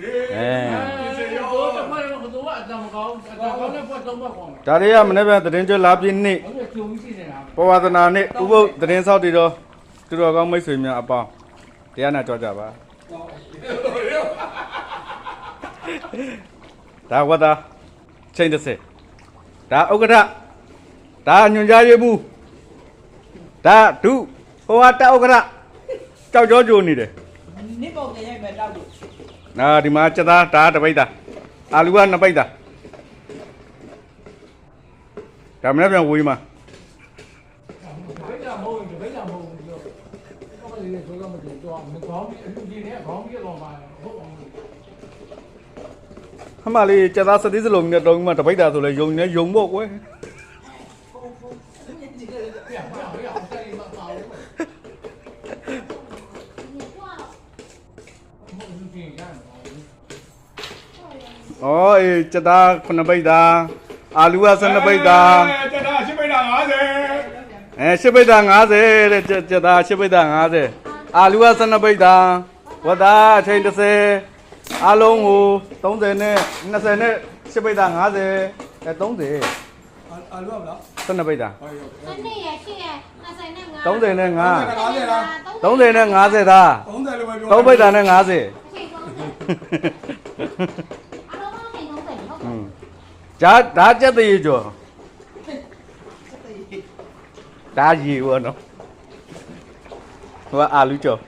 အဲတော့တခွက်တော့ကတော့အတမကောင်းအတကောင်းနဲ့ဖွက်သုံးဘက်ကောင်းတယ်ဒါတွေကမနေ့ကသတင်းကျွဲလာပြည့်နေ့ဟုတ်ကဲ့ကြုံရှိနေတာပဝါသနာနေ့ဥပုပ်သတင်းဆောက်တည်တော့သူတော်ကောင်းမိတ်ဆွေများအပေါင်းတရားနာကြောကြပါဒါဝတ်သားချိန်တစ်စက်ဒါဥက္ကဋ္ဌဒါညွန်ကြားရေးမှုဒါဒုဟိုဟာတက်ဥက္ကဋ္ဌကြောက်ကြောကြိုနေတယ်နစ်ပုံတ ရိုက်ပဲတောက်လို့နာဒီမှာစက်သားဒါတစ်ပိတ်သားအာလူကနှစ်ပိတ်သားဒါမနေ့ပြန်ဝေးမှာဘိတ်တာမဟုတ်ဘူးဘိတ်တာမဟုတ်ဘူးပြောကောင်းလေးဆိုတော့မကြည့်တော့မကောင်းဘူးအလူကြီးနဲ့ခေါင်းကြီးတော့ပါဟုတ်အောင်ခမလေးစက်သားစတိစလုံးနဲ့တုံးမှတစ်ပိတ်သားဆိုလဲယုံနေယုံပေါ့ကွယ်ပြပြပြအောင်တိုင်မှာပါဘူးမဟုတ်ဘူးပြင်ရတယ် ။ အော်အေးစက်သား9ပိတ်သားအာလူက12ပိတ်သားကျတာရှင်းပိတ်တာ50အဲ10ပိတ်သား50တဲ့စက်စက်သား10ပိတ်သား50အာလူက12ပိတ်သားဝတ်သားအချိန်30အားလုံးကို30နဲ့20နဲ့10ပိတ်သား50အဲ30အာလူကဘလား12ပိတ်သားဟုတ်ရောစနေရရှိရ20နဲ့5 30နဲ့5 30 30နဲ့50သား30လို့ပဲပြော3ပိတ်သားနဲ့50 အချိန်30အလုံးလုံးချိန်30ဟုတ်อืมဂျာဒါကြက်တရေကျော်ဒါရေဝနော်ဟိုကအာလူကျော်